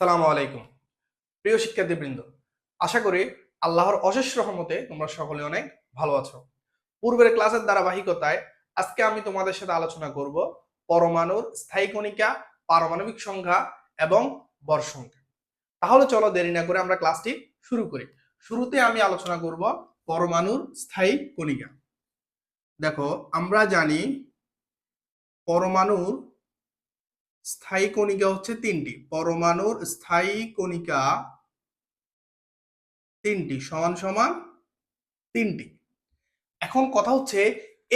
সালামু আলাইকুম। প্রিয় শিক্ষার্থীবৃন্দ, আশা করি আল্লাহর অশেষ রহমতে তোমরা সকলে অনেক ভালো আছো। পূর্বের ক্লাসের ধারাবাহিকতায় আজকে আমি তোমাদের সাথে আলোচনা করব পরমাণুর স্থায়ী কণিকা, পারমাণবিক সংখ্যা এবং বর সংখ্যা। তাহলে চলো দেরি না করে আমরা ক্লাসটি শুরু করি। শুরুতে আমি আলোচনা করব পরমাণুর স্থায়ী কণিকা। দেখো, আমরা জানি পরমাণুর স্থায়ী কণিকা হচ্ছে তিনটি। পরমাণুর স্থায়ী কণিকা তিনটি, সমান সমান তিনটি। এখন কথা হচ্ছে,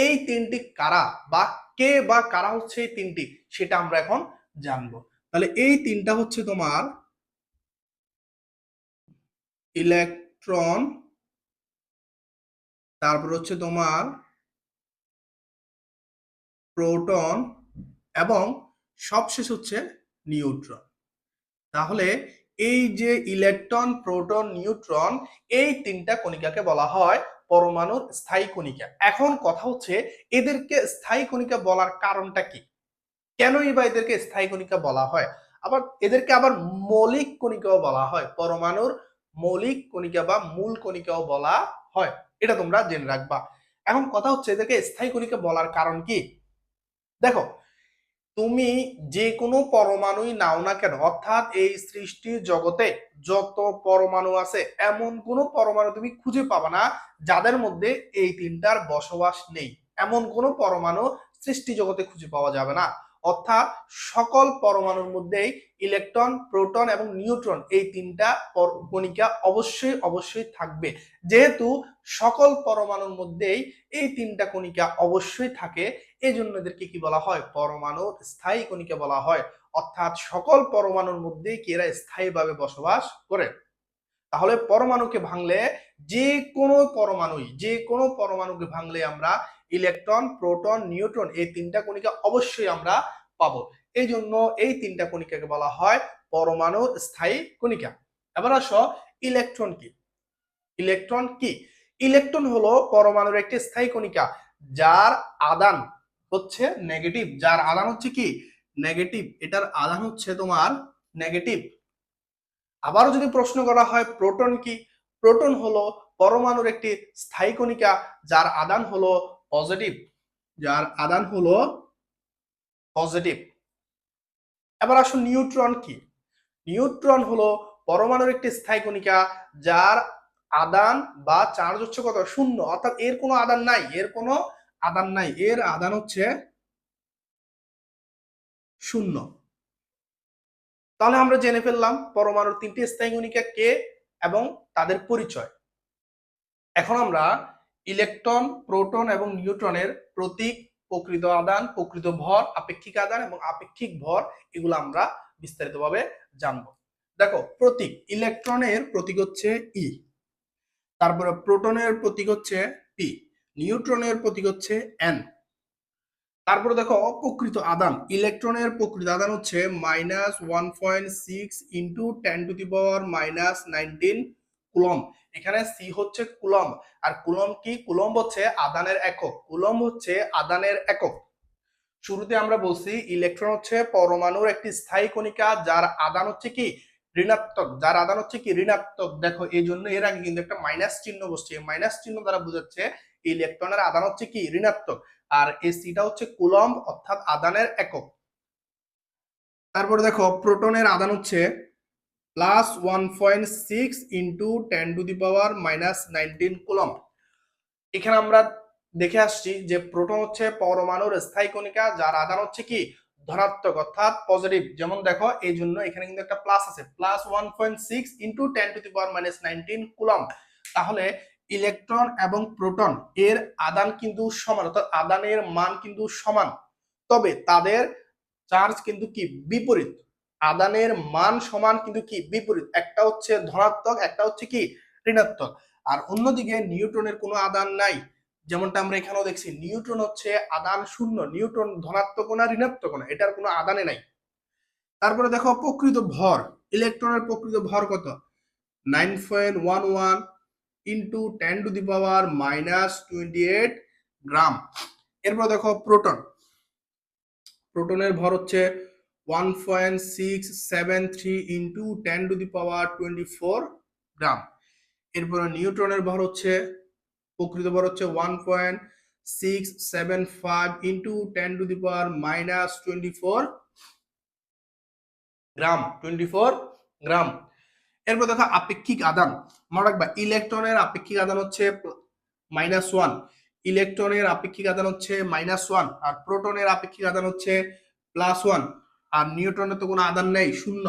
এই তিনটি কারা বা কে বা কারা হচ্ছে এই তিনটি সেটা আমরা এখন জানব। তাহলে এই তিনটা হচ্ছে তোমার ইলেকট্রন, তারপর হচ্ছে তোমার প্রোটন এবং সবশেষ হচ্ছে নিউট্রন। তাহলে এই যে ইলেকট্রন, প্রোটন, নিউট্রন, এই তিনটা কণিকাকে বলা হয় পরমাণুর স্থায়ী কণিকা। এখন কথা হচ্ছে এদেরকে স্থায়ী কণিকা বলার কারণটা কি? কেনই বা এদেরকে স্থায়ী কণিকা বলা হয়? আবার এদেরকে আবার মৌলিক কণিকাও বলা হয়, পরমাণুর মৌলিক কণিকা বা মূল কণিকাও বলা হয়। এটা তোমরা জেনে রাখবা। এখন কথা হচ্ছে এদেরকে স্থায়ী কণিকা বলার কারণ কি? দেখো তুমি যে কোনো পরমাণুই নাও না কেন, অর্থাৎ এই সৃষ্টির জগতে যত পরমাণু আছে, এমন কোন পরমাণু তুমি খুঁজে পাবা না যাদের মধ্যে এই তিনটার বসবাস নেই। এমন কোন পরমাণু সৃষ্টি জগতে খুঁজে পাওয়া যাবে না। অর্থাৎ সকল পরমাণুর মধ্যেই ইলেকট্রন, প্রোটন এবং নিউট্রন এই তিনটা কণিকা অবশ্যই অবশ্যই থাকবে। যেহেতু সকল পরমাণুর মধ্যেই এই তিনটা কণিকা অবশ্যই থাকে। এই জন্য এদেরকে কি বলা হয়? পরমাণুর স্থায়ী কণিকা বলা হয়। অর্থাৎ সকল পরমাণুর মধ্যেই কি এরা স্থায়ীভাবে বসবাস করে। তাহলে পরমাণুকে ভাঙলে যে কোনো পরমাণুই, যে কোনো পরমাণুকে ভাঙলে আমরা ইলেকট্রন, প্রোটন, নিউট্রন এই তিনটা কণিকা অবশ্যই আমরা পাবো। এই জন্য এই তিনটা কণিকাকে বলা হয় পরমাণুর স্থায়ী কণিকা। এবার আসো ইলেকট্রন কি? ইলেকট্রন কি? ইলেকট্রন হলো পরমাণুর একটি স্থায়ী কণিকা, যার আদান হচ্ছে নেগেটিভ যার আদান হচ্ছে কি? নেগেটিভ এটার আদান হচ্ছে তোমার নেগেটিভ আবারও যদি প্রশ্ন করা হয়, প্রোটন কি? প্রোটন হলো পরমাণুর একটি স্থায়ী কণিকা, যার আদান হলো পজিটিভ যার আদান হলো পজিটিভ এবার আসুন নিউট্রন কি? নিউট্রন হলো পরমাণুর একটি স্থায়ী কণিকা, যার আদান বা চার্জ হচ্ছে কত? শূন্য। অর্থাৎ এর কোনো আদান নাই। এর কোনো আদান নাই। এর আদান হচ্ছে শূন্য। তাহলে আমরা জেনে ফেললাম পরমাণুর তিনটি স্থায়ী কণিকা কে এবং তাদের পরিচয়। এখন আমরা ইলেকট্রন, প্রোটন এবং নিউট্রনের প্রতীক, প্রকৃত আদান, প্রকৃত ভর, আপেক্ষিক আদান এবং আপেক্ষিক ভর, এগুলো আমরা বিস্তারিতভাবে জানব। দেখো, প্রতীক। ইলেকট্রনের প্রতীক হচ্ছে ই তারপরে প্রোটনের প্রতীক হচ্ছে পি নিউট্রনের প্রতীক হচ্ছে এন তারপরে দেখো প্রকৃত আদান, ইলেকট্রনের প্রকৃত আদান হচ্ছে minus one point six into ten to the power minus nineteen coulomb এখানে সি হচ্ছে কুলম আর কুলম কি? কুলম হচ্ছে আদানের একক কুলম হচ্ছে আদানের একক। শুরুতে আমরা বলছি, ইলেকট্রন হচ্ছে পরমাণুর একটি স্থায়ী কণিকা, যার আদান হচ্ছে কি? ঋণাত্মক, যার আদান হচ্ছে কি? ঋণাত্মক। দেখো এই জন্য এর আগে কিন্তু একটা মাইনাস চিহ্ন বসছে। মাইনাস চিহ্ন দ্বারা বোঝাচ্ছে ইলেকট্রনের আদান হচ্ছে কি? ঋণাত্মক। আর এই সিটা হচ্ছে কুলম অর্থাৎ আদানের একক। তারপরে দেখো প্রোটনের আদান হচ্ছে plus one point six into ten to the power minus nineteen coulomb এখানে আমরা দেখে আসছি যে প্রোটন হচ্ছে পরমাণুর স্থায়ী কণিকা, যার আদান হচ্ছে কি? ধনাত্মক, অর্থাৎ পজিটিভ যেমন দেখো এই জন্য এখানে কিন্তু একটা প্লাস আছে। Plus one point six into ten to the power minus nineteen coulomb তাহলে ইলেকট্রন এবং প্রোটন এর আদান কিন্তু সমান, অর্থাৎ আদানের মান কিন্তু সমান। তবে তাদের চার্জ কিন্তু কি? বিপরীত। আদানের মান সমান কিন্তু কি? বিপরীত। একটা হচ্ছে ধনাত্মক, একটা হচ্ছে কি? ঋণাত্মক। আর অন্যদিকে নিউট্রনের কোনো আদান নাই। যেমনটা আমরা এখানেও দেখছি, নিউট্রন হচ্ছে আদান শূন্য, নিউট্রন ধনাত্মক না ঋণাত্মক না এটার কোনো আদানে নাই। তারপরে দেখো প্রকৃত ভর, ইলেকট্রনের প্রকৃত ভর কত? Nine point one one into ten to the power minus twenty eight gram. এরপর দেখো প্রোটন। প্রোটনের ভর হচ্ছে one point six seven three into ten to the power twenty four gram. এরপরে নিউট্রনের ভর হচ্ছে প্রকৃত ভর হচ্ছে one point six seven five into ten to the power minus twenty four gram twenty four gram এরপর দেখো আপেক্ষিক আদান, মনে রাখবা ইলেকট্রনের আপেক্ষিক আদান হচ্ছে মাইনাস ওয়ান ইলেকট্রনের আপেক্ষিক আদান হচ্ছে মাইনাস ওয়ান আর প্রোটনের আপেক্ষিক আদান হচ্ছে প্লাস ওয়ান আর নিউট্রনের তো কোনো আদান নেই, শূন্য।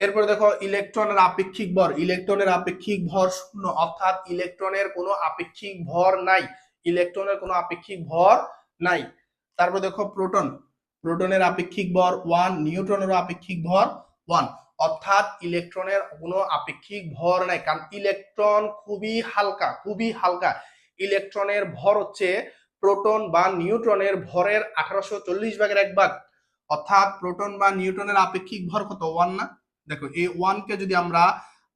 এরপরে দেখো, ইলেকট্রনের আপেক্ষিক ভর। ইলেকট্রনের আপেক্ষিক ভর শূন্য, অর্থাৎ ইলেকট্রনের কোনো আপেক্ষিক ভর নাই। ইলেকট্রনের কোনো আপেক্ষিক ভর নাই। তারপর দেখো, প্রোটন। প্রোটনের আপেক্ষিক ভর ওয়ান নিউট্রনেরও আপেক্ষিক ভর ওয়ান। অর্থাৎ ইলেকট্রনের কোনো আপেক্ষিক ভর নাই, কারণ ইলেকট্রন খুবই হালকা খুবই হালকা। ইলেকট্রনের ভর হচ্ছে প্রোটন বা নিউট্রনের ভরের আঠারোশো চল্লিশ ভাগের এক ভাগ। অর্থাৎ প্রোটন বা নিউট্রনের আপেক্ষিক ভর কত? ওয়ান না? দেখো এই ওয়ানকে যদি আমরা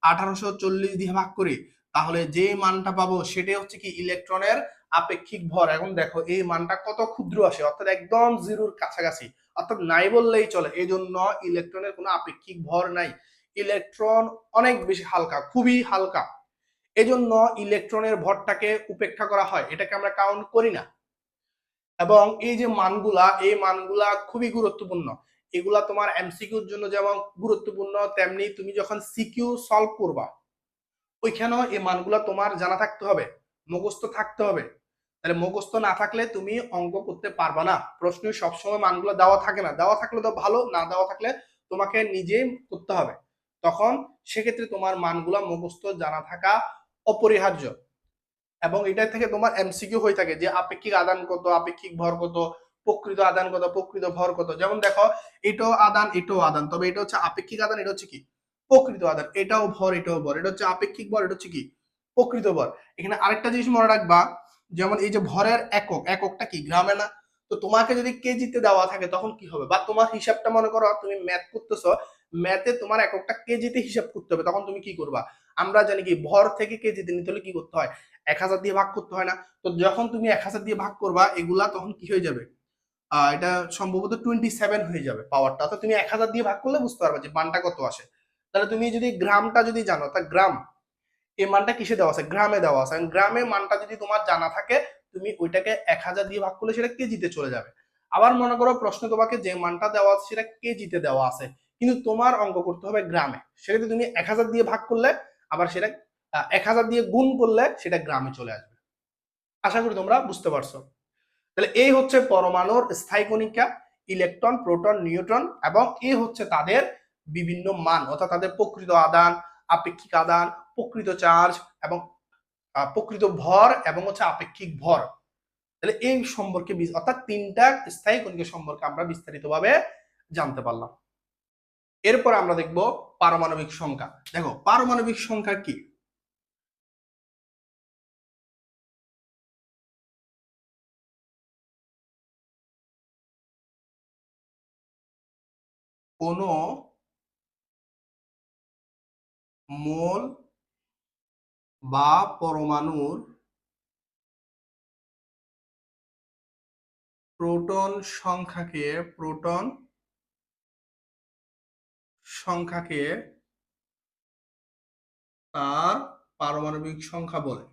আঠারোশো চল্লিশ দিয়ে ভাগ করি, তাহলে যে মানটা পাবো সেটাই হচ্ছে কি ইলেকট্রনের আপেক্ষিক ভর। এখন দেখো, এই মানটা কত ক্ষুদ্র আসে, অর্থাৎ একদম জিরোর কাছাকাছি, অর্থাৎ নাই বললেই চলে এই জন্য ইলেকট্রনের কোনো আপেক্ষিক ভর নাই। ইলেকট্রন অনেক বেশি হালকা, খুবই হালকা। এজন্য ইলেকট্রনের ভরটাকে উপেক্ষা করা হয়, এটাকে আমরা কাউন্ট করি না। এবং এই যে মানগুলা, এই মানগুলা খুবই গুরুত্বপূর্ণ। এগুলা তোমার এমসিকিউর জন্য যেমন গুরুত্বপূর্ণ, তেমনি তুমি যখন সিকিউ সলভ করবা, ওইখানেও এই মানগুলা তোমার জানা থাকতে হবে, মুখস্থ থাকতে হবে। তাহলে মুখস্থ না থাকলে তুমি অঙ্ক করতে পারবা না। প্রশ্ন সবসময় মানগুলো দেওয়া থাকে না। দেওয়া থাকলে তো ভালো, না দেওয়া থাকলে তোমাকে নিজেই করতে হবে। তখন সেক্ষেত্রে তোমার মানগুলা মুখস্থ জানা থাকা অপরিহার্য। এবং এটা থেকে তোমার এমসিকিউ হয়ে থাকে যে আপেক্ষিক আদান কত, আপেক্ষিক ভর কত প্রকৃত আদান কত, প্রকৃত ভর কত। যেমন দেখো, এটাও আদান এটাও আদান। তবে এটা হচ্ছে আপেক্ষিক আদান, এটা হচ্ছে কি? প্রকৃত আদান। এটাও ভর এটাও ভর। এটা হচ্ছে আপেক্ষিক ভর, এটা হচ্ছে কি? প্রকৃত ভর। এখানে আরেকটা জিনিস মনে রাখবা, যেমন এই যে ভরের একক, এককটা কি? গ্রামে না? তো তোমাকে যদি কেজিতে দেওয়া থাকে, তখন কি হবে? বা তোমার হিসাবটা মনে করো, তুমি ম্যাথ করতেছো ম্যাথে তোমার এককটা কেজিতে হিসাব করতে হবে, তখন তুমি কি করবা? আমরা জানি কি, ভর থেকে কেজিতে নিতে হলে কি করতে হয়? এক হাজার দিয়ে ভাগ করতে হয় না। তো যখন তুমি এক হাজার দিয়ে ভাগ করবা, এগুলা তখন কি হয়ে যাবে? এটা সম্ভবত টোয়েন্টি সেভেন হয়ে যাবে পাওয়ারটা তো তুমি এক হাজার দিয়ে ভাগ করলে বুঝতে পারবে যে মানটা কত আসে। তাহলে তুমি যদি গ্রামটা যদি জানো, তা গ্রাম এই মানটা কিসে দেওয়া আছে? গ্রামে দেওয়া আছে। গ্রামে মানটা যদি তোমার জানা থাকে, তুমি ওইটাকে এক হাজার দিয়ে ভাগ করলে সেটা কেজিতে চলে যাবে। আবার মনে করো প্রশ্ন তোমাকে যে মানটা দেওয়া আছে, সেটা কেজিতে দেওয়া আছে। কিন্তু তোমার অঙ্ক করতে হবে গ্রামে। সেটাতে তুমি এক হাজার দিয়ে ভাগ করলে, আবার সেটা এক হাজার দিয়ে গুণ করলে, সেটা গ্রামে চলে আসবে। আশা করি তোমরা বুঝতে পারছ। তাহলে এই হচ্ছে পরমাণুর স্থায়ী কণিকা, ইলেকট্রন, প্রোটন, নিউট্রন এবং এই হচ্ছে তাদের বিভিন্ন মান, অর্থাৎ তাদের প্রকৃত আদান, আপেক্ষিক আদান, প্রকৃত চার্জ এবং প্রকৃত ভর এবং হচ্ছে আপেক্ষিক ভর। তাহলে এই সম্পর্কে অর্থাৎ তিনটা স্থায়ী কণিকা সম্পর্কে আমরা বিস্তারিতভাবে জানতে পারলাম। এরপর আমরা দেখব পারমাণবিক সংখ্যা। দেখো, পারমাণবিক সংখ্যা কি? কোন মোল বা পরমাণুর প্রোটন সংখ্যাকে প্রোটন সংখ্যাকে তার পারমাণবিক সংখ্যা বলে।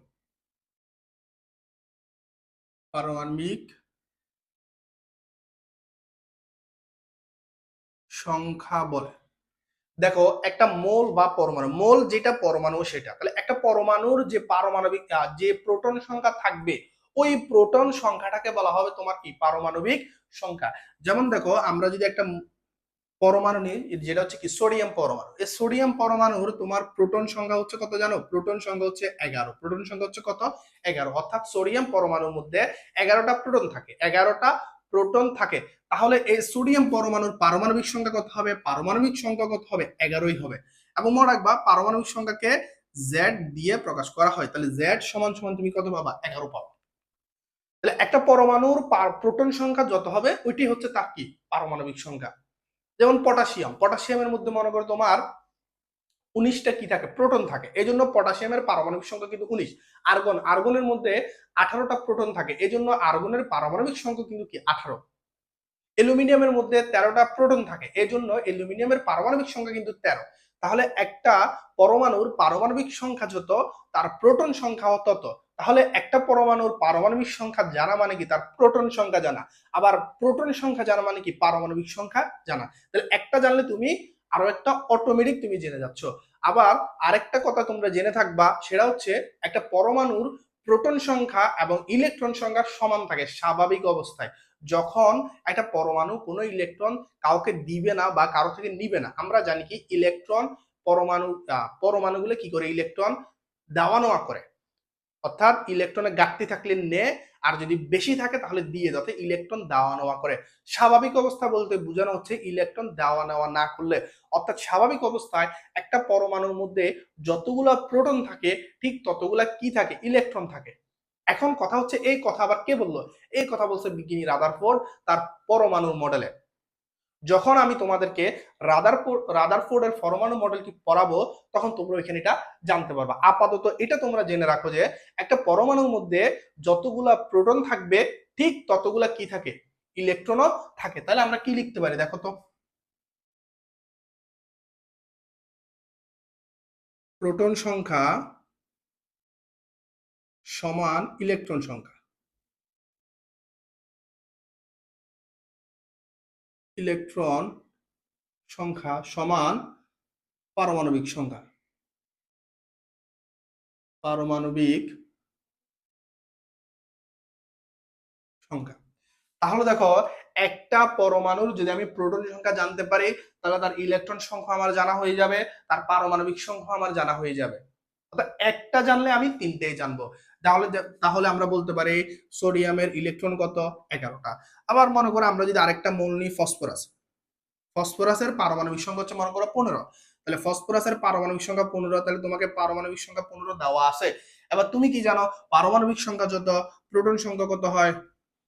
পারমাণবিক সংখ্যা বলে। দেখো, একটা মোল বা পরমাণু, মোল যেটা পরমাণু সেটা। তাহলে একটা পরমাণুর যে পারমাণবিক যে প্রোটন সংখ্যা থাকবে, ওই প্রোটন সংখ্যাটাকে বলা হবে তোমার কি? পারমাণবিক সংখ্যা। যেমন দেখো, আমরা যদি একটা পরমাণু নিই, যেটা হচ্ছে কি? সোডিয়াম পরমাণু। এই সোডিয়াম পরমাণুর তোমার প্রোটন সংখ্যা হচ্ছে কত জানো? প্রোটন সংখ্যা হচ্ছে এগারো। প্রোটন সংখ্যা হচ্ছে কত? এগারো। অর্থাৎ সোডিয়াম পরমাণুর মধ্যে এগারোটা প্রোটন থাকে। এগারোটা প্রোটন থাকে, তাহলে এই সোডিয়াম পরমাণুর পারমাণবিক সংখ্যা কত হবে? পারমাণবিক সংখ্যা কত হবে? এগারোই হবে। এবং মনে রাখবা, পারমাণবিক সংখ্যাকে জেড দিয়ে প্রকাশ করা হয়। তাহলে জেড সমান সমান তুমি কত পাবা? এগারো পাবা। তাহলে একটা পরমাণুর প্রোটন সংখ্যা যত হবে ওইটি হচ্ছে তার কি? পারমাণবিক সংখ্যা। যেমন পটাশিয়াম, পটাশিয়ামের মধ্যে মনে করো তোমার উনিশটা কি থাকে? প্রোটন থাকে। এই জন্য পটাশিয়ামের পারমাণবিক সংখ্যা কিন্তু উনিশ। আর্গন, আর্গনের মধ্যে আঠারোটা প্রোটন থাকে। এই জন্য আর্গনের পারমাণবিক সংখ্যা কিন্তু কি? আঠারো। অ্যালুমিনিয়ামের মধ্যে তেরোটা প্রোটন থাকে। এই জন্য অ্যালুমিনিয়ামের পারমাণবিক সংখ্যা কিন্তু তেরো। তাহলে একটা পরমাণুর পারমাণবিক সংখ্যা যত, তার প্রোটন সংখ্যাও তত। তাহলে একটা পরমাণুর পারমাণবিক সংখ্যা জানা মানে কি? তার প্রোটন সংখ্যা জানা। আবার প্রোটন সংখ্যা জানা মানে কি? পারমাণবিক সংখ্যা জানা। তাহলে একটা জানলে তুমি আরও একটা অটোমেটিক তুমি জেনে যাচ্ছ। আবার আরেকটা কথা তোমরা জেনে থাকবা, সেটা হচ্ছে একটা পরমাণুর প্রোটন সংখ্যা এবং ইলেকট্রন সংখ্যা সমান থাকে স্বাভাবিক অবস্থায়। যখন একটা পরমাণু কোনো ইলেকট্রন কাউকে দিবে না বা কারও থেকে নিবে না, আমরা জানি কি ইলেকট্রন পরমাণু পরমাণুগুলো কি করে? ইলেকট্রন দেওয়া নেওয়া করে। অর্থাৎ ইলেকট্রনের ঘাটতি থাকলে নে আর যদি বেশি থাকে তাহলে দিয়ে যাতে ইলেকট্রন দেওয়া নেওয়া করে। স্বাভাবিক অবস্থা বলতে বোঝানো হচ্ছে ইলেকট্রন দেওয়া নেওয়া না করলে। অর্থাৎ স্বাভাবিক অবস্থায় একটা পরমাণুর মধ্যে যতগুলা প্রোটন থাকে, ঠিক ততগুলা কি থাকে? ইলেকট্রন থাকে। এখন কথা হচ্ছে, এই কথা আবার কে বলল? এই কথা বলছে বিজ্ঞানী রাদারফোর্ড, তার পরমাণুর মডেলে যখন আমি তোমাদেরকে রাদারফোর্ড রাদারফোর্ডের পরমাণু মডেলটি পড়াবো, তখন তোমরা এখানে এটা জানতে পারবা। আপাতত এটা তোমরা জেনে রাখো যে, একটা পরমাণুর মধ্যে যতগুলা প্রোটন থাকবে, ঠিক ততগুলা কি থাকে? ইলেকট্রনও থাকে। তাহলে আমরা কি লিখতে পারি দেখো তো? প্রোটন সংখ্যা সমান ইলেকট্রন সংখ্যা। ইলেকট্রন সংখ্যা সমান পারমাণবিক সংখ্যা। পারমাণবিক সংখ্যা। তাহলে দেখো, একটা পরমাণুর যদি আমি প্রোটন সংখ্যা জানতে পারি, তাহলে তার ইলেকট্রন সংখ্যা আমার জানা হয়ে যাবে, তার পারমাণবিক সংখ্যা আমার জানা হয়ে যাবে। অর্থাৎ একটা জানলে আমি তিনটেই জানব। তাহলে তাহলে আমরা বলতে পারি সোডিয়ামের ইলেকট্রন কত? এগারোটা। আবার মনে করো আমরা যদি আরেকটা মূল নিই ফসফরাস। ফসফরাসের পারমাণবিক সংখ্যা হচ্ছে মনে করো পনেরো। তাহলে ফসফরাসের পারমাণবিক সংখ্যা পনেরো, তাহলে তোমাকে পারমাণবিক সংখ্যা পনেরো দেওয়া আছে। এবার তুমি কি জানো, পারমাণবিক সংখ্যা যত, প্রোটন সংখ্যা কত হয়?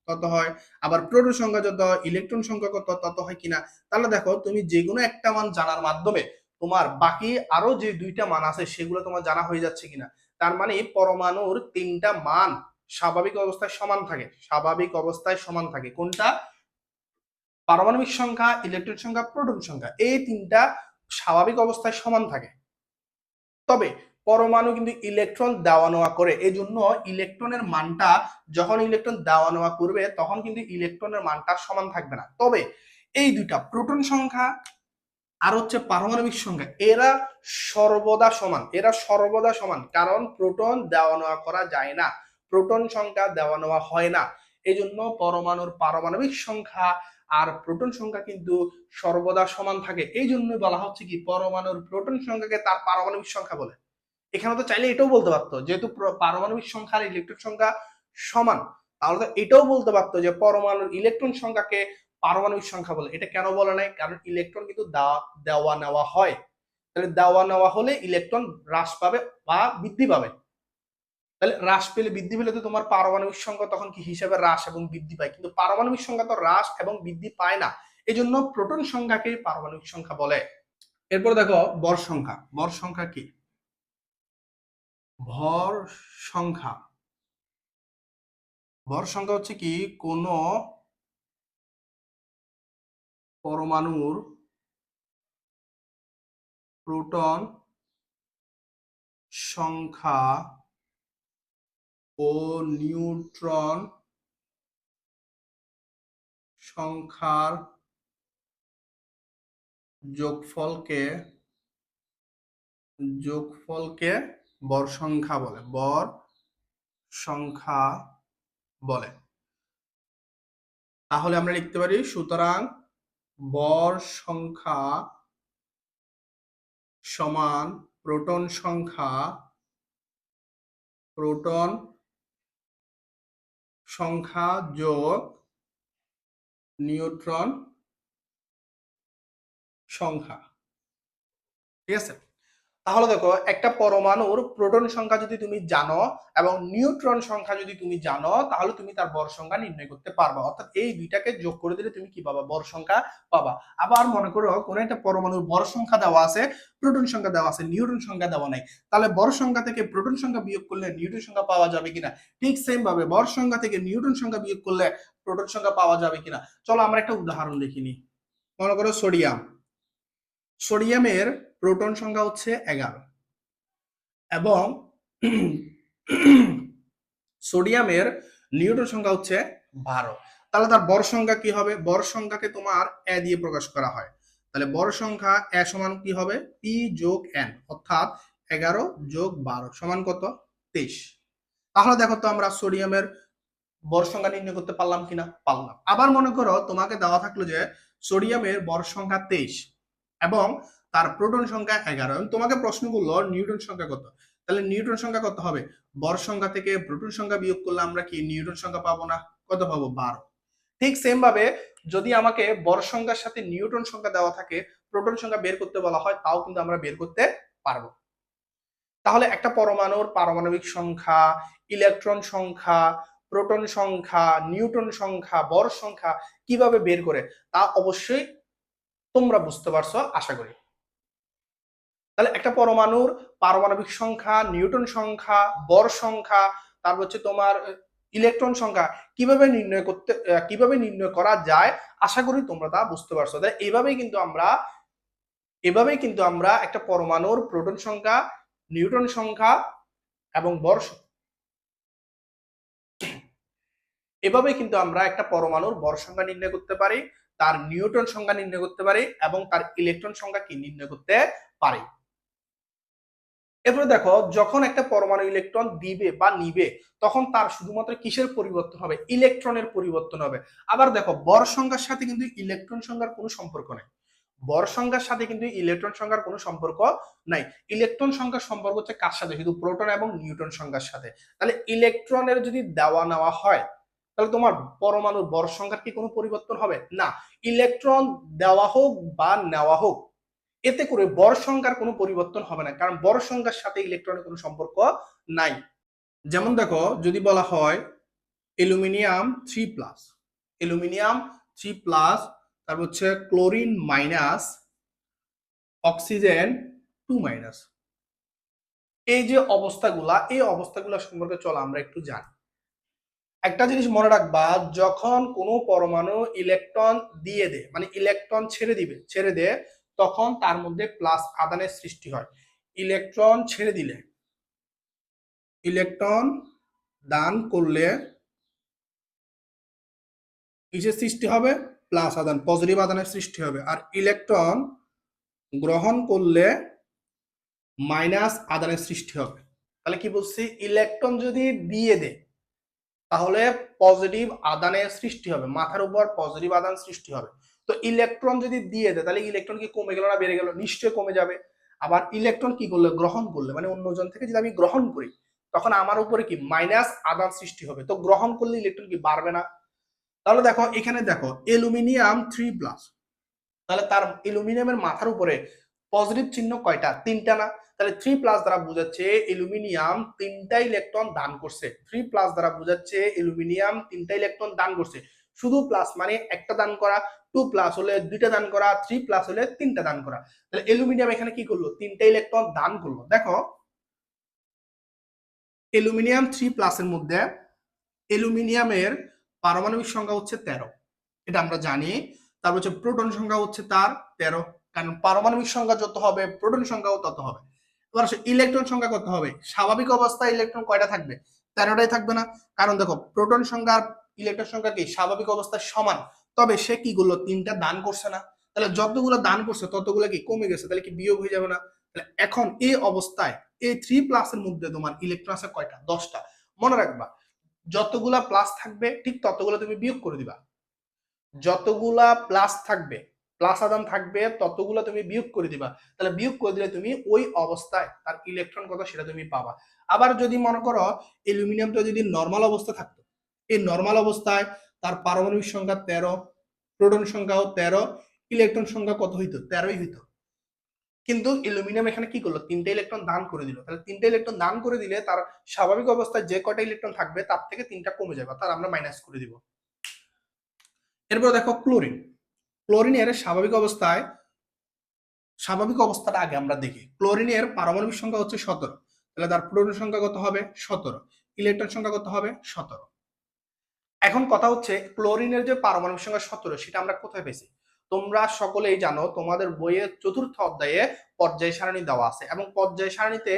তত হয়। আবার প্রোটন সংখ্যা যত ইলেকট্রন সংখ্যা কত, তত হয় কিনা? তাহলে দেখো, তুমি যে কোনো একটা মান জানার মাধ্যমে তোমার বাকি আরও যে দুইটা মান আছে, সেগুলো তোমার জানা হয়ে যাচ্ছে কিনা। তার মানে পরমাণুর তিনটা মান স্বাভাবিক অবস্থায় সমান থাকে। স্বাভাবিক অবস্থায় সমান থাকে। কোনটা? পারমাণবিক সংখ্যা, ইলেকট্রন সংখ্যা, প্রোটন সংখ্যা। এই তিনটা স্বাভাবিক অবস্থায় সমান থাকে। তবে পরমাণু কিন্তু ইলেকট্রন দেওয়া নেওয়া করে। এই জন্য ইলেকট্রনের মানটা, যখন ইলেকট্রন দেওয়া নেওয়া করবে, তখন কিন্তু ইলেকট্রনের মানটা সমান থাকবে না। তবে এই দুইটা, প্রোটন সংখ্যা আর হচ্ছে পারমাণবিক সংখ্যা, এরা সর্বদা সমান, এরা সর্বদা সমান, কারণ প্রোটন দেওয়া নেওয়া করা যায় না, প্রোটন সংখ্যা দেওয়া নেওয়া হয় না। এই জন্য পরমাণুর পারমাণবিক সংখ্যা আর প্রোটন সংখ্যা কিন্তু সর্বদা সমান থাকে। এই জন্য বলা হচ্ছে কি, পরমাণুর প্রোটন সংখ্যাকে তার পারমাণবিক সংখ্যা বলে। এখানে তো চাইলে এটাও বলতে পারতো, যেহেতু পারমাণবিক সংখ্যা আর ইলেকট্রন সংখ্যা সমান, তাহলে তো এটাও বলতে পারতো যে পরমাণুর ইলেকট্রন সংখ্যাকে পারমাণবিক সংখ্যা বলে। এটা কেন বলা নাই? কারণ ইলেকট্রন কিন্তু দেওয়া, নেওয়া হয়। তাহলে দেওয়া, নেওয়া হলে ইলেকট্রন হ্রাস পাবে বা বৃদ্ধি পাবে। তাহলে হ্রাস পেলে বৃদ্ধি পেলে তো তোমার পারমাণবিক সংখ্যা তখন কি হিসাবে হ্রাস এবং বৃদ্ধি পায়? কিন্তু পারমাণবিক সংখ্যা তো হ্রাস এবং বৃদ্ধি পায় না। এই জন্য প্রোটন সংখ্যাকে পারমাণবিক সংখ্যা বলে। এরপর দেখো, বর সংখ্যা। বর সংখ্যা কি? ভর সংখ্যা। ভর সংখ্যা হচ্ছে কি? কোন পরমাণুর প্রোটন সংখ্যা ও নিউট্রন সংখ্যার যোগফলকে যোগফলকে বর সংখ্যা বলে, বর সংখ্যা বলে। তাহলে আমরা লিখতে পারি সুতরাং বর সংখ্যা সমান প্রোটন সংখ্যা প্রোটন সংখ্যা যোগ নিউট্রন সংখ্যা। ঠিক আছে? তাহলে দেখো, একটা পরমাণুর প্রোটন সংখ্যা যদি তুমি জানো এবং নিউট্রন সংখ্যা যদি তুমি জানো, তাহলে তুমি তার বর সংখ্যা নির্ণয় করতে পারবা। অর্থাৎ এই দুইটাকে যোগ করে দিলে তুমি কি পাবা? বর সংখ্যা পাবা। আবার মনে করো, কোন একটা পরমাণুর বর সংখ্যা দেওয়া আছে, প্রোটন সংখ্যা দেওয়া আছে, নিউট্রন সংখ্যা দেওয়া নাই। তাহলে বর সংখ্যা থেকে প্রোটন সংখ্যা বিয়োগ করলে নিউট্রন সংখ্যা পাওয়া যাবে কিনা? ঠিক সেম ভাবে বর সংখ্যা থেকে নিউট্রন সংখ্যা বিয়োগ করলে প্রোটন সংখ্যা পাওয়া যাবে কিনা? চলো আমরা একটা উদাহরণ দেখিনি মনে করো সোডিয়াম। সোডিয়ামের প্রোটন সংখ্যা হচ্ছে এগারো। এবং সোডিয়ামের নিউটন সংখ্যা হচ্ছে বারো। তাহলে তার বর সংখ্যা কি হবে? বর সংখ্যাকে তোমার এ দিয়ে প্রকাশ করা হয়। তাহলে বর সংখ্যা এ সমান কি হবে? পি যোগ এন, অর্থাৎ এগারো যোগ বারো সমান কত? তেইশ। তাহলে দেখো তো আমরা সোডিয়ামের বর সংখ্যা নির্ণয় করতে পারলাম কিনা? পারলাম। আবার মনে করো তোমাকে দেওয়া থাকল যে সোডিয়ামের বর সংখ্যা তেইশ। এবং তার প্রোটন সংখ্যা এগারো এবং তোমাকে প্রশ্ন করল নিউটন সংখ্যা কত? তাহলে নিউটন সংখ্যা কত হবে? বর সংখ্যা থেকে প্রোটন সংখ্যা বিয়োগ করলে আমরা কি নিউটন সংখ্যা পাবো না? কত পাবো? বারো। ঠিক সেম ভাবে যদি আমাকে বর সংখ্যার সাথে নিউটন সংখ্যা দেওয়া থাকে, প্রোটন সংখ্যা বের করতে বলা হয়, তাও কিন্তু আমরা বের করতে পারব। তাহলে একটা পরমাণুর পারমাণবিক সংখ্যা, ইলেকট্রন সংখ্যা, প্রোটন সংখ্যা নিউটন সংখ্যা, বর সংখ্যা কীভাবে বের করে তা অবশ্যই তোমরা বুঝতে পারছ, আশা করি। তাহলে একটা পরমাণুর পারমাণবিক সংখ্যা নিউটন সংখ্যা বর সংখ্যা, তারপর হচ্ছে তোমার ইলেকট্রন সংখ্যা কীভাবে নির্ণয় করতে কীভাবে নির্ণয় করা যায়? আশা করি তোমরা তা বুঝতে পারছ। তাহলে এইভাবেই কিন্তু আমরা, এভাবেই কিন্তু আমরা একটা পরমাণুর প্রোটন সংখ্যা নিউটন সংখ্যা এবং বর এভাবে কিন্তু আমরা একটা পরমাণুর বর সংখ্যা নির্ণয় করতে পারি, তার নিউটন সংখ্যা নির্ণয় করতে পারি এবং তার ইলেকট্রন সংখ্যা কি নির্ণয় করতে পারি। এরপরে দেখো, যখন একটা পরমাণু ইলেকট্রন দিবে বা নিবে, তখন তার শুধুমাত্র কিসের পরিবর্তন হবে? ইলেকট্রনের পরিবর্তন হবে। আবার দেখো বর সংখ্যার সাথে কিন্তু ইলেকট্রন সংখ্যার কোনো সম্পর্ক নেই। বর সংখ্যার সাথে কিন্তু ইলেকট্রন সংখ্যার কোনো সম্পর্ক নাই। ইলেকট্রন সংখ্যার সম্পর্ক হচ্ছে কার সাথে? শুধু প্রোটন এবং নিউট্রন সংখ্যার সাথে। তাহলে ইলেকট্রনের যদি দেওয়া নেওয়া হয়, তাহলে তোমার পরমাণুর বর সংখ্যার কি কোনো পরিবর্তন হবে? না। ইলেকট্রন দেওয়া হোক বা নেওয়া হোক এতে করে বড় সংখ্যার কোনো পরিবর্তন হবে না, কারণ বড় সংখ্যার সাথে ইলেকট্রনের কোনো সম্পর্ক নাই। যেমন দেখো, যদি বলা হয় aluminium three plus aluminium three plus তারপর হচ্ছে chlorine minus oxygen two minus এই যে অবস্থাগুলা, এই অবস্থাগুলা সম্পর্কে চলো আমরা একটু জানি। একটা জিনিস মনে রাখবা, যখন কোনো পরমাণু ইলেকট্রন দিয়ে দে মানে ইলেকট্রন ছেড়ে দিবে, ছেড়ে দে তখন তার মধ্যে প্লাস আদানের সৃষ্টি হয়। ইলেকট্রন ছেড়ে দিলে ইলেকট্রন দান করলে কিসের সৃষ্টি হবে? প্লাস আদান পজিটিভ আদানের সৃষ্টি হবে। আর ইলেকট্রন গ্রহণ করলে মাইনাস আদানের সৃষ্টি হবে। তাহলে কি বলছি? ইলেকট্রন যদি দিয়ে দে তাহলে পজিটিভ আদানের সৃষ্টি হবে। মাথার উপর পজিটিভ আদান সৃষ্টি হবে। তো ইলেকট্রন যদি দিয়ে দেয়, তাহলে ইলেকট্রন কি কমে গেল না বেড়ে গেল? নিশ্চয়ই কমে যাবে। আবার ইলেকট্রন কি করলে? গ্রহণ করলে। মানে অন্যজন থেকে যদি আমি গ্রহণ করি, তখন আমার উপরে কি? মাইনাস আদান সৃষ্টি হবে। তো গ্রহণ করলে ইলেকট্রন কি বাড়বে না? তাহলে দেখো, এখানে দেখো অ্যালুমিনিয়াম থ্রি প্লাস তাহলে তার অ্যালুমিনিয়ামের মাথার উপরে পজিটিভ চিহ্ন কয়টা? তিনটা না? তাহলে থ্রি প্লাস দ্বারা বোঝাচ্ছে অ্যালুমিনিয়াম তিনটা ইলেকট্রন দান করছে। থ্রি প্লাস দ্বারা বোঝাচ্ছে অ্যালুমিনিয়াম তিনটা ইলেকট্রন দান করছে। শুধু প্লাস মানে একটা দান করা টু প্লাস হলে দুইটা দান করা থ্রি প্লাস হলে তিনটা দান করা। তাহলে অ্যালুমিনিয়াম এখানে কি করল? তিনটা ইলেকট্রন দান করল। দেখো অ্যালুমিনিয়াম থ্রি প্লাসের মধ্যে অ্যালুমিনিয়ামের পারমাণবিক সংখ্যা হচ্ছে তেরো। এটা আমরা জানি। তারপর হচ্ছে প্রোটন সংখ্যা হচ্ছে তার তেরো। কারণ পারমাণবিক সংখ্যা যত হবে প্রোটন সংখ্যাও তত হবে। এবার ইলেকট্রন সংখ্যা কত হবে? স্বাভাবিক অবস্থায় ইলেকট্রন কয়টা থাকবে? তেরোটাই থাকবে না। কারণ দেখো প্রোটন সংখ্যা আর ইলেকট্রন সংখ্যা কি? স্বাভাবিক অবস্থায় সমান। তবে সে কি করল? তিনটা দান করছে না। তাহলে যতগুলো দান করছে, ততগুলো কি কমে গেছে? তাহলে কি বিয়োগ হয়ে যাবে না? তাহলে এখন এই অবস্থায় এই থ্রি প্লাসের মধ্যে তোমার ইলেকট্রন আছে কয়টা? দশটা। মনে রাখবা, যতগুলা প্লাস থাকবে, ঠিক ততগুলো তুমি বিয়োগ করে দিবা। যতগুলা প্লাস থাকবে প্লাস আদান থাকবে, ততগুলো তুমি বিয়োগ করে দিবা। তাহলে বিয়োগ করে দিলে তুমি ওই অবস্থায় তার ইলেকট্রন কত সেটা তুমি পাবা। আবার যদি মনে করো অ্যালুমিনিয়ামটা যদি নর্মাল অবস্থা থাকতো, এই নর্মাল অবস্থায় তার পারমাণবিক সংখ্যা তেরো, প্রোটন সংখ্যাও তেরো, ইলেকট্রন সংখ্যা কত হইতো? তেরোই হইতো। কিন্তু অ্যালুমিনিয়াম এখানে কি করল? তিনটা ইলেকট্রন দান করে দিল। তাহলে তিনটা ইলেকট্রন দান করে দিলে তার স্বাভাবিক অবস্থায় যে কটা ইলেকট্রন থাকবে তার থেকে তিনটা কমে যাবে তার আমরা মাইনাস করে দিব। এরপর দেখো ক্লোরিন। ক্লোরিনের স্বাভাবিক অবস্থায়, স্বাভাবিক অবস্থাটা আগে আমরা দেখি। ক্লোরিনের পারমাণবিক সংখ্যা হচ্ছে সতেরো। তাহলে তার প্রোটন সংখ্যা কত হবে? সতেরো। ইলেকট্রন সংখ্যা কত হবে? সতেরো। এখন কথা হচ্ছে ক্লোরিনের যে পারমাণবিক সংখ্যা সতেরো, সেটা আমরা কোথায় পেয়েছি? তোমরা সকলেই জানো, তোমাদের বইয়ের চতুর্থ অধ্যায়ে পর্যায় সারণী দেওয়া আছে এবং পর্যায় সারণীতে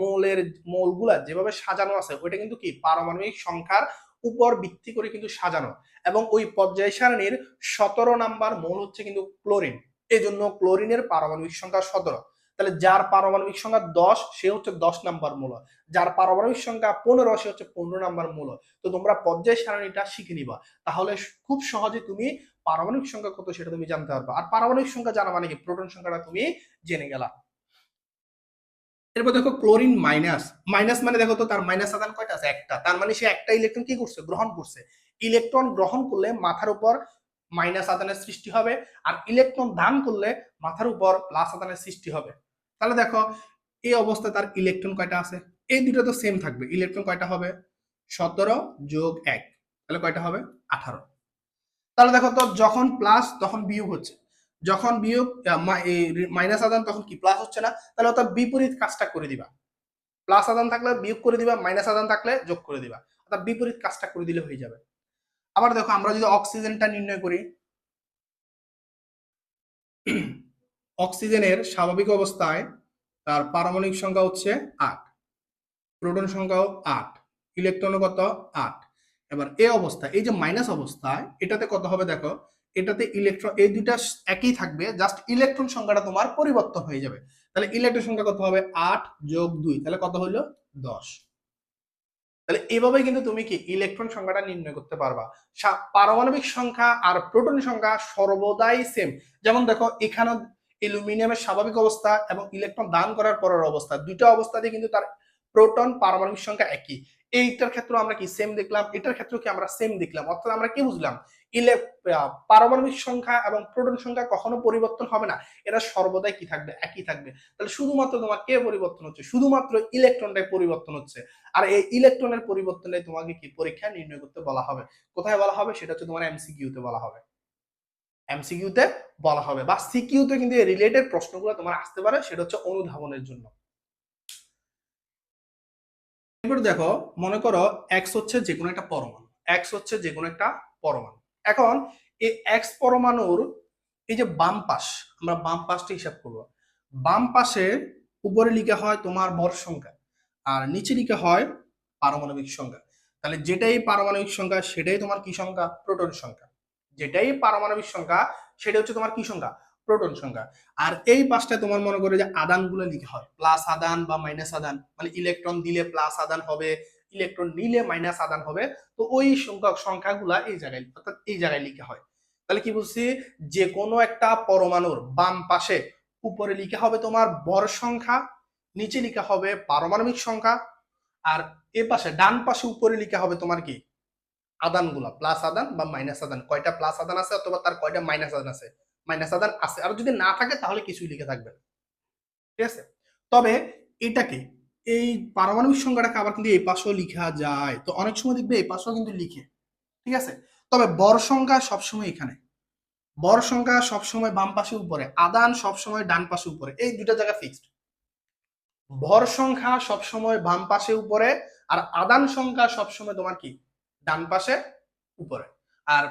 মৌলের, মৌলগুলা যেভাবে সাজানো আছে, ওইটা কিন্তু কি? পারমাণবিক সংখ্যার উপর ভিত্তি করে কিন্তু সাজানো এবং ওই পর্যায় সারণীর সতেরো নাম্বার মৌল হচ্ছে কিন্তু ক্লোরিন। এই জন্য ক্লোরিনের পারমাণবিক সংখ্যা সতেরো। তাহলে যার পারমাণবিক সংখ্যা দশ, সে হচ্ছে দশ নাম্বার মূল। যার পারমাণবিক সংখ্যা পনেরো, সে হচ্ছে পনেরো নাম্বার মূল। তো তোমরা পর্যায় সারণীটা শিখে নিবা। তাহলে খুব সহজে তুমি পারমাণবিক সংখ্যা কত সেটা তুমি জানতে পারবা। আর পারমাণবিক সংখ্যা জানা মানে কি? প্রোটন সংখ্যাটা তুমি জেনে গেলা। এরপর দেখো ক্লোরিন মাইনাস। মাইনাস মানে দেখো তো তার মাইনাস আদান কয়টা আছে? একটা। তার মানে সে একটা ইলেকট্রন কি করছে? গ্রহণ করছে। ইলেকট্রন গ্রহণ করলে মাথার উপর মাইনাস আদানের সৃষ্টি হবে। আর ইলেকট্রন দান করলে মাথার উপর প্লাস আদানের সৃষ্টি হবে। তাহলে দেখো, এই অবস্থায় তার ইলেকট্রন কয়টা আছে? এই দুটো তো সেম থাকবে। ইলেকট্রন কয়টা হবে? সতেরো যোগ এক। তাহলে কয়টা হবে? আঠারো। তাহলে দেখো তো যখন প্লাস তখন বিয়োগ হচ্ছে। যখন বিয়োগ মাইনাস আদান তখন কি? প্লাস হচ্ছে না। তাহলে অর্থাৎ বিপরীত কাজটা করে দিবা। প্লাস আদান থাকলে বিয়োগ করে দিবা মাইনাস আদান থাকলে যোগ করে দিবা। অর্থাৎ বিপরীত কাজটা করে দিলে হয়ে যাবে। আবার দেখো, আমরা যদি অক্সিজেনটা নির্ণয় করি অক্সিজেনের স্বাভাবিক অবস্থায় তার পারমাণবিক সংখ্যা হচ্ছে আট। প্রোটন সংখ্যাও আট ইলেকট্রন কত আট। এবার এ অবস্থা, এই যে মাইনাস অবস্থায়, এটাতে কত হবে দেখো? এটাতে ইলেকট্রন, এই দুইটা একই থাকবে, জাস্ট ইলেকট্রন সংখ্যাটা তোমার পরিবর্তন হয়ে যাবে। তাহলে ইলেকট্রন সংখ্যা কত হবে? আট যোগ দুই, তাহলে কত হইল? দশ। তাহলে এভাবে কিন্তু তুমি কি ইলেকট্রন সংখ্যাটা নির্ণয় করতে পারবা। পারমাণবিক সংখ্যা আর প্রোটন সংখ্যা সর্বদাই সেম যেমন দেখো এখানে অ্যালুমিনিয়ামের স্বাভাবিক অবস্থা এবং ইলেকট্রন দান করার পরের অবস্থা। দুইটা অবস্থাতে কিন্তু তার প্রোটন পারমাণবিক সংখ্যা একই। এইটার ক্ষেত্রে আমরা কি সেম দেখলাম? এটার ক্ষেত্রে কি আমরা সেম দেখলাম? অর্থাৎ আমরা কি বুঝলাম? পারমাণবিক সংখ্যা এবং প্রোটন সংখ্যা কখনো পরিবর্তন হবে না। এরা সর্বদাই কি থাকবে? একই থাকবে। তাহলে শুধুমাত্র তোমার কে পরিবর্তন হচ্ছে? শুধুমাত্র ইলেকট্রনটাই পরিবর্তন হচ্ছে। আর এই ইলেকট্রনের পরিবর্তনে তোমাকে কি? পরীক্ষা নির্ণয় করতে বলা হবে। কোথায় বলা হবে? সেটা হচ্ছে তোমার এমসিকিউতে বলা হবে। এমসিকিউতে বলা হবে বা সিকিউতে কিন্তু এই রিলেটেড প্রশ্নগুলো তোমার আসতে পারে, সেটা হচ্ছে অনুধাবনের জন্য। এবার দেখো, মনে করো এক্স হচ্ছে যে কোনো একটা পরমাণু। এক্স হচ্ছে যে কোনো একটা পরমাণু। এখন এই এক্স পরমাণুর এই যে বাম পাশ, আমরা বাম পাশটা হিসাব করব। বাম পাশে উপরে লিখা হয় তোমার ভর সংখ্যা, আর নিচে লিখা হয় পারমাণবিক সংখ্যা। তাহলে যেটাই পারমাণবিক সংখ্যা, সেটাই তোমার কি সংখ্যা? প্রোটন সংখ্যা। যেটাই পারমাণবিক সংখ্যা, সেটা হচ্ছে তোমার কি সংখ্যা? প্রোটন সংখ্যা। আর এই পাশটায় তোমার মনে করে যে আদানগুলো লিখা হয়। প্লাস আদান বা মাইনাস আদান। মানে ইলেকট্রন দিলে প্লাস আদান হবে, ইলেকট্রন নিলে মাইনাস আদান হবে। তো ওই সংখ্যক সংখ্যাগুলা এই জায়গায়, অর্থাৎ এই জায়গায় লিখা হয়। তাহলে কি বলছি? যে কোনো একটা পরমাণুর বাম পাশে উপরে লিখা হবে তোমার বর সংখ্যা, নিচে লিখা হবে পারমাণবিক সংখ্যা। আর এ পাশে, ডান পাশে উপরে লিখা হবে তোমার কি? আদানগুলা প্লাস আদান বা মাইনাস আদান। কয়টা প্লাস আদান আছে অথবা তার কয়টা মাইনাস আদান আছে? মাইনাস আদান আছে। আর যদি না থাকে তাহলে কিছুই লিখে থাকবে না। ঠিক আছে? তবে এটাকে, এই পারমাণবিক সংখ্যাটাকে আবার কিন্তু এই পাশেও লিখা যায়। তো অনেক সময় দেখবে এই পাশেও কিন্তু লিখে। ঠিক আছে? তবে বর সংখ্যা সবসময় এখানে। বর সংখ্যা সবসময় বাম পাশে উপরে। আদান সবসময় ডান পাশে উপরে। এই দুটা জায়গা ফিক্সড ভর সংখ্যা সবসময় বাম পাশে উপরে। আর আদান সংখ্যা সবসময় তোমার কি? ডান পাশে, উপরে। আর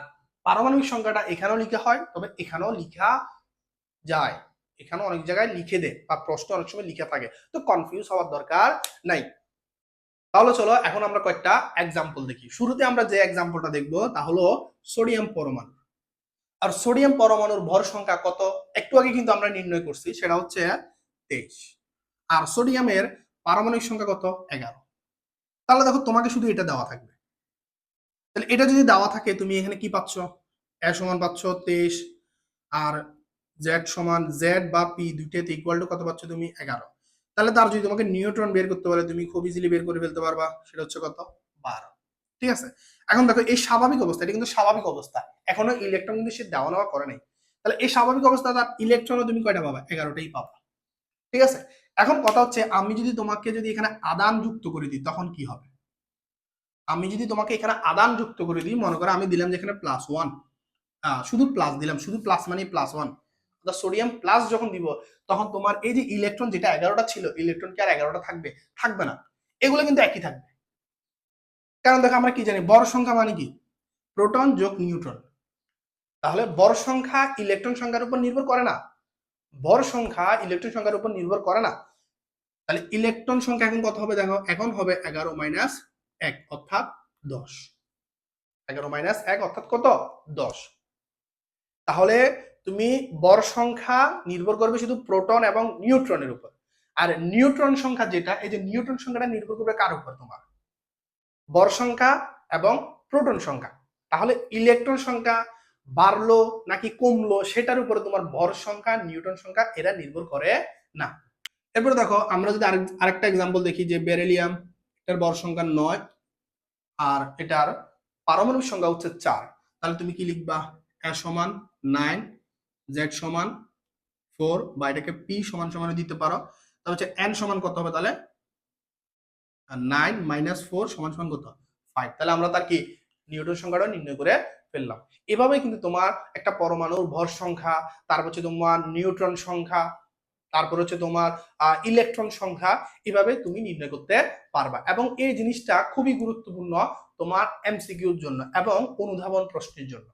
পারমাণবিক সংখ্যাটা এখানেও লিখা হয়, তবে এখানেও লিখা যায়। এখানে অনেক জায়গায় লিখে দে বা প্রশ্ন অনেক সময় লিখে থাকে। তো কনফিউজ হওয়ার দরকার নাই। তাহলে চলো, এখন আমরা কয়েকটা এক্সাম্পল দেখি। শুরুতে আমরা যে এক্সাম্পলটা দেখব, তা হলো সোডিয়াম পরমাণু। আর সোডিয়াম পরমাণুর ভর সংখ্যা কত? একটু আগে কিন্তু আমরা নির্ণয় করছি, সেটা হচ্ছে তেইশ। আর সোডিয়ামের পারমাণবিক সংখ্যা কত? এগারো। তাহলে দেখো, তোমাকে শুধু এটা দেওয়া থাকবে। তাহলে এটা যদি দেওয়া থাকে, তুমি এখানে কি পাচ্ছ? এ সমান পাচ্ছ তেইশ, আর জেড সমান জেড বা পি দুইটাতে ইকুয়াল টু কত পাচ্ছ তুমি? এগারো। তাহলে তার যদি তোমাকে নিউট্রন বের করতে বলে, তুমি খুব ইজিলি বের করে ফেলতে পারবা, সেটা হচ্ছে কত? বারো। ঠিক আছে? এখন দেখো, এই স্বাভাবিক অবস্থা, এটা কিন্তু স্বাভাবিক অবস্থা। এখনও ইলেকট্রন কিন্তু সে দেওয়া নেওয়া করে নাই। তাহলে এই স্বাভাবিক অবস্থা, তার ইলেকট্রনও তুমি কয়টা পাবা? এগারোটাই পাবা। ঠিক আছে? এখন কথা হচ্ছে, আমি যদি তোমাকে যদি এখানে আদান যুক্ত করে দিই, তখন কি হবে? আমি যদি তোমাকে এখানে আদান যুক্ত করে দিই, মনে করো আমি দিলাম যে এখানে প্লাস ওয়ান শুধু প্লাস দিলাম, শুধু প্লাস মানে প্লাস ওয়ান সোডিয়াম প্লাস যখন দিব, তখন তোমার এই যে ইলেকট্রন যেটা এগারোটা ছিল ইলেকট্রন কি আর এগারোটা থাকবে? থাকবে না। এগুলো কিন্তু একই থাকবে। কারণ দেখো আমরা কি জানি, বড় সংখ্যা মানে কি? প্রোটন যোগ নিউট্রন তাহলে বড় সংখ্যা ইলেকট্রন সংখ্যার উপর নির্ভর করে না। বড় সংখ্যা ইলেকট্রন সংখ্যার উপর নির্ভর করে না। তাহলে ইলেকট্রন সংখ্যা এখন কত হবে দেখো? এখন হবে এগারো মাইনাস এক অর্থাৎ দশ। এগারো মাইনাস এক অর্থাৎ কত? দশ। তাহলে তুমি বর সংখ্যা নির্ভর করবে শুধু প্রোটন এবং নিউট্রনের উপর। আর নিউট্রন সংখ্যা যেটা, এই যে নিউট্রন সংখ্যাটা নির্ভর করবে কার উপর তোমার? বর সংখ্যা এবং প্রোটন সংখ্যা। তাহলে ইলেকট্রন সংখ্যা বাড়লো নাকি কমলো, সেটার উপরে তোমার বর সংখ্যা নিউটন সংখ্যা এরা নির্ভর করে না। এরপরে দেখো, আমরা যদি আরেক- আরেকটা এক্সাম্পল দেখি যে বেরেলিয়াম এটার বর সংখ্যা নয়, আর এটার পারমাণবিক সংখ্যা হচ্ছে চার। তাহলে তুমি কি লিখবা? এ সমান নাইন জেড সমান ফোর, বা এটাকে পি সমান সমান দিতে পারো। তাহলে হচ্ছে এন সমান কত হবে তাহলে? নাইন মাইনাস ফোর সমান সমান কত? ফাইভ। তাহলে আমরা তার কি? নিউটন সংখ্যাটা নির্ণয় করে ফেললাম। এভাবে কিন্তু তোমার একটা পরমাণুর ভর সংখ্যা, তারপর হচ্ছে তোমার নিউট্রন সংখ্যা তারপর হচ্ছে তোমার ইলেকট্রন সংখ্যা, এভাবে তুমি নির্ণয় করতে পারবা। এবং এই জিনিসটা খুবই গুরুত্বপূর্ণ তোমার এমসিকিউর জন্য এবং অনুধাবন প্রশ্নের জন্য।